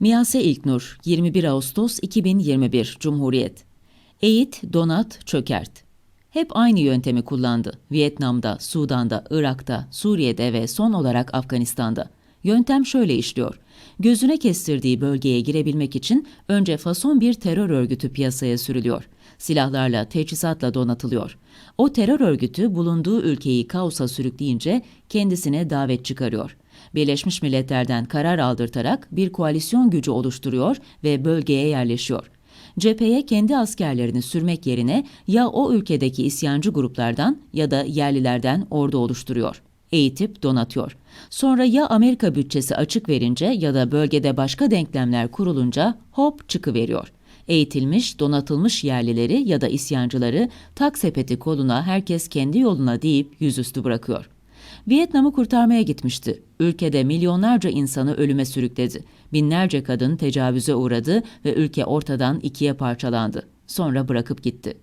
Miyase İlknur, 21 Ağustos 2021 Cumhuriyet. Eğit, donat, çökert. Hep aynı yöntemi kullandı. Vietnam'da, Sudan'da, Irak'ta, Suriye'de ve son olarak Afganistan'da. Yöntem şöyle işliyor. Gözüne kestirdiği bölgeye girebilmek için önce fason bir terör örgütü piyasaya sürülüyor. Silahlarla, teçhizatla donatılıyor. O terör örgütü bulunduğu ülkeyi kaosa sürükleyince kendisine davet çıkarıyor. Birleşmiş Milletler'den karar aldırtarak bir koalisyon gücü oluşturuyor ve bölgeye yerleşiyor. Cepheye kendi askerlerini sürmek yerine ya o ülkedeki isyancı gruplardan ya da yerlilerden ordu oluşturuyor. Eğitip donatıyor. Sonra ya Amerika bütçesi açık verince ya da bölgede başka denklemler kurulunca hop çıkıveriyor. Eğitilmiş, donatılmış yerlileri ya da isyancıları tak sepeti koluna herkes kendi yoluna deyip yüzüstü bırakıyor. Vietnam'ı kurtarmaya gitmişti. Ülkede milyonlarca insanı ölüme sürükledi. Binlerce kadın tecavüze uğradı ve ülke ortadan ikiye parçalandı. Sonra bırakıp gitti.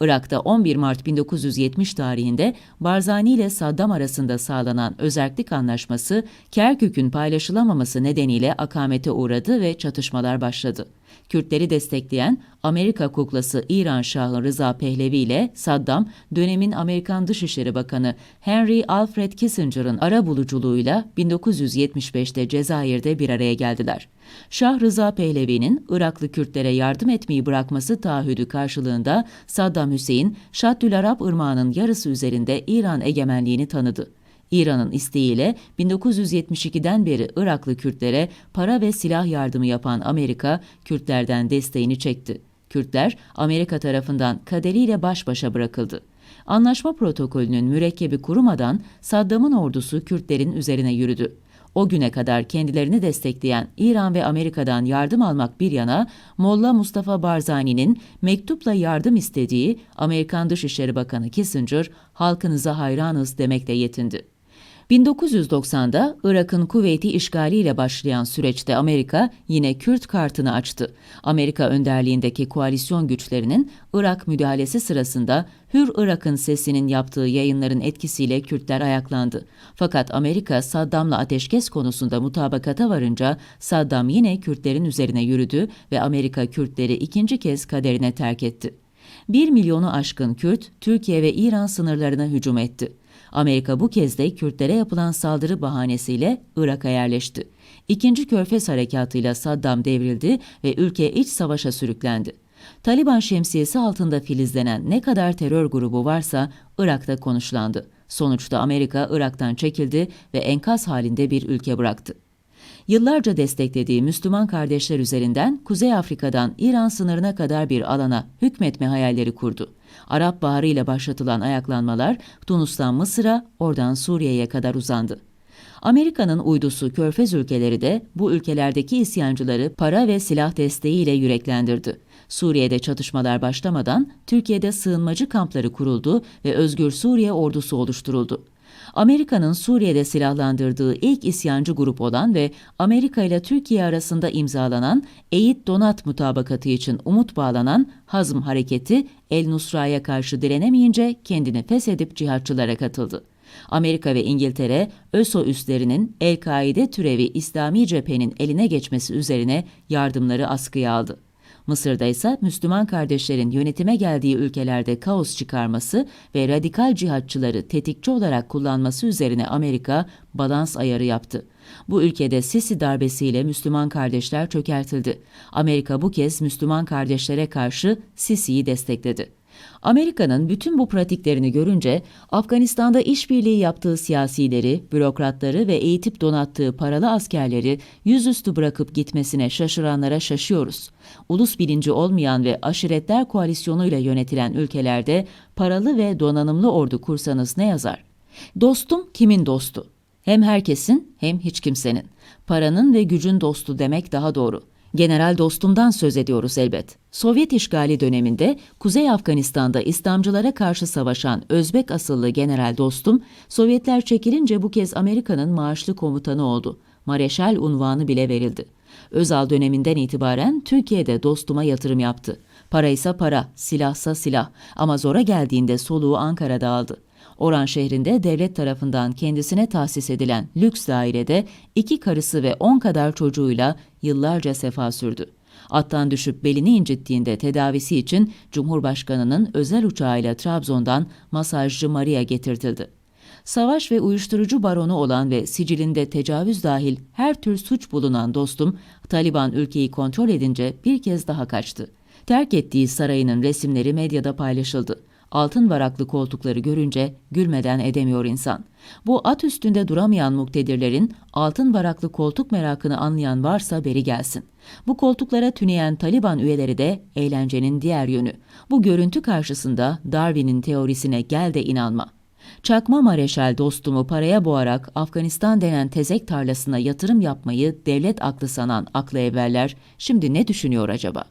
Irak'ta 11 Mart 1970 tarihinde Barzani ile Saddam arasında sağlanan özerklik anlaşması Kerkük'ün paylaşılamaması nedeniyle akamete uğradı ve çatışmalar başladı. Kürtleri destekleyen Amerika kuklası İran Şahı Rıza Pehlevi ile Saddam, dönemin Amerikan Dışişleri Bakanı Henry Alfred Kissinger'ın ara buluculuğuyla 1975'te Cezayir'de bir araya geldiler. Şah Rıza Pehlevi'nin Iraklı Kürtlere yardım etmeyi bırakması taahhüdü karşılığında Saddam Hüseyin, Şaddül Arap Irmağı'nın yarısı üzerinde İran egemenliğini tanıdı. İran'ın isteğiyle 1972'den beri Iraklı Kürtlere para ve silah yardımı yapan Amerika, Kürtlerden desteğini çekti. Kürtler Amerika tarafından kaderiyle baş başa bırakıldı. Anlaşma protokolünün mürekkebi kurumadan Saddam'ın ordusu Kürtlerin üzerine yürüdü. O güne kadar kendilerini destekleyen İran ve Amerika'dan yardım almak bir yana, Molla Mustafa Barzani'nin mektupla yardım istediği Amerikan Dışişleri Bakanı Kissinger, halkınıza hayranız demekle yetindi. 1990'da Irak'ın Kuveyt'i işgaliyle başlayan süreçte Amerika yine Kürt kartını açtı. Amerika önderliğindeki koalisyon güçlerinin Irak müdahalesi sırasında Hür Irak'ın sesinin yaptığı yayınların etkisiyle Kürtler ayaklandı. Fakat Amerika Saddam'la ateşkes konusunda mutabakata varınca Saddam yine Kürtlerin üzerine yürüdü ve Amerika Kürtleri ikinci kez kaderine terk etti. 1 milyonu aşkın Kürt, Türkiye ve İran sınırlarına hücum etti. Amerika bu kez de Kürtlere yapılan saldırı bahanesiyle Irak'a yerleşti. İkinci Körfez Harekatı'yla Saddam devrildi ve ülke iç savaşa sürüklendi. Taliban şemsiyesi altında filizlenen ne kadar terör grubu varsa Irak'ta konuşlandı. Sonuçta Amerika Irak'tan çekildi ve enkaz halinde bir ülke bıraktı. Yıllarca desteklediği Müslüman kardeşler üzerinden Kuzey Afrika'dan İran sınırına kadar bir alana hükmetme hayalleri kurdu. Arap Baharı ile başlatılan ayaklanmalar Tunus'tan Mısır'a, oradan Suriye'ye kadar uzandı. Amerika'nın uydusu Körfez ülkeleri de bu ülkelerdeki isyancıları para ve silah desteğiyle yüreklendirdi. Suriye'de çatışmalar başlamadan Türkiye'de sığınmacı kampları kuruldu ve Özgür Suriye ordusu oluşturuldu. Amerika'nın Suriye'de silahlandırdığı ilk isyancı grup olan ve Amerika ile Türkiye arasında imzalanan Eğit Donat mutabakatı için umut bağlanan Hazm Hareketi El Nusra'ya karşı direnemeyince kendini feshedip cihatçılara katıldı. Amerika ve İngiltere, ÖSO üslerinin El-Kaide türevi İslami cephenin eline geçmesi üzerine yardımları askıya aldı. Mısır'da ise Müslüman kardeşlerin yönetime geldiği ülkelerde kaos çıkarması ve radikal cihatçıları tetikçi olarak kullanması üzerine Amerika balans ayarı yaptı. Bu ülkede Sisi darbesiyle Müslüman kardeşler çökertildi. Amerika bu kez Müslüman kardeşlere karşı Sisi'yi destekledi. Amerika'nın bütün bu pratiklerini görünce Afganistan'da işbirliği yaptığı siyasileri, bürokratları ve eğitip donattığı paralı askerleri yüzüstü bırakıp gitmesine şaşıranlara şaşıyoruz. Ulus bilinci olmayan ve aşiretler koalisyonuyla yönetilen ülkelerde paralı ve donanımlı ordu kursanız ne yazar? Dostum kimin dostu? Hem herkesin hem hiç kimsenin. Paranın ve gücün dostu demek daha doğru. General Dostum'dan söz ediyoruz elbet. Sovyet işgali döneminde Kuzey Afganistan'da İslamcılara karşı savaşan Özbek asıllı General Dostum, Sovyetler çekilince bu kez Amerika'nın maaşlı komutanı oldu. Mareşal unvanı bile verildi. Özal döneminden itibaren Türkiye'de Dostum'a yatırım yaptı. Para ise para, silahsa silah ama zora geldiğinde soluğu Ankara'da aldı. Oran şehrinde devlet tarafından kendisine tahsis edilen lüks dairede iki karısı ve on kadar çocuğuyla yıllarca sefa sürdü. Attan düşüp belini incittiğinde tedavisi için Cumhurbaşkanı'nın özel uçağıyla Trabzon'dan masajcı Maria getirtildi. Savaş ve uyuşturucu baronu olan ve sicilinde tecavüz dahil her tür suç bulunan dostum, Taliban ülkeyi kontrol edince bir kez daha kaçtı. Terk ettiği sarayının resimleri medyada paylaşıldı. Altın varaklı koltukları görünce gülmeden edemiyor insan. Bu at üstünde duramayan muktedirlerin altın varaklı koltuk merakını anlayan varsa beri gelsin. Bu koltuklara tüneyen Taliban üyeleri de eğlencenin diğer yönü. Bu görüntü karşısında Darwin'in teorisine gel de inanma. Çakma Mareşal dostumu paraya boğarak Afganistan denen tezek tarlasına yatırım yapmayı devlet aklı sanan aklı evveller şimdi ne düşünüyor acaba?